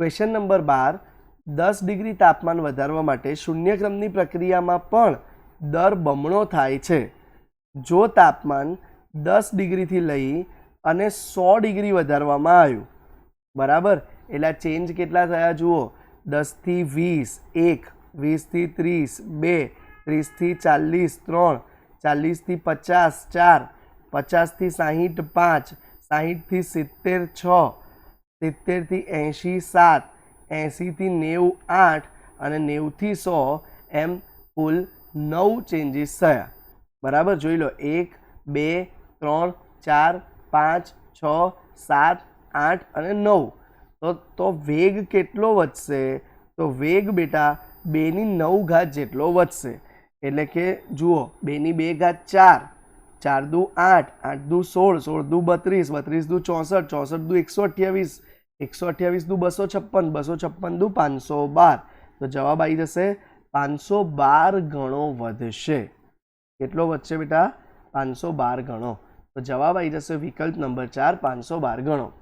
Question number બાર, દસ degree તાપમાન વધારવા માટે શૂન્યક્રમની પ્રક્રિયામાં પણ દર બમણો થાય છે. જો તાપમાન દસ ડિગ્રીથી લઈ અને સો ડિગ્રી વધારવામાં આવ્યું, બરાબર? એટલે ચેન્જ કેટલા થયા જુઓ? દસથી વીસ, એક, વીસથી ત્રીસ, બે, ત્રીસથી ચાલીસ, ત્રણ, ચાલીસથી પચાસ, ચાર, પચાસથી સાહીઠ, પાંચ, સાહીઠથી સિત્તેર, છ સિત્તેરથી એંશી સાત એંશીથી નેવું આઠ અને નેવુંથી સો એમ કુલ નવ ચેન્જીસ થયા. બરાબર? જોઈ લો. એક, બે, ત્રણ, ચાર, પાંચ, છ, સાત, આઠ અને નવ. તો તો વેગ કેટલો વધશે? તો વેગ બેટા બેની નવ ઘાત જેટલો વધશે. એટલે કે જુઓ, બેની બે ઘાત ચાર ચાર દુ આઠ આઠ દુ સોળ સોળ દુ બત્રીસ બત્રીસ દુ ચોસઠ ચોસઠ દુ એકસો અઠ્યાવીસ એકસો અઠ્યાવીસ દુ બસો છપ્પન બસો છપ્પન દુ પાંચસો બાર. તો જવાબ આવી જશે પાંચસો બાર ગણો વધશે. કેટલો વધશે બેટા? પાંચસો બાર ગણો. તો જવાબ આવી જશે વિકલ્પ નંબર ચાર, પાંચસો બાર ગણો.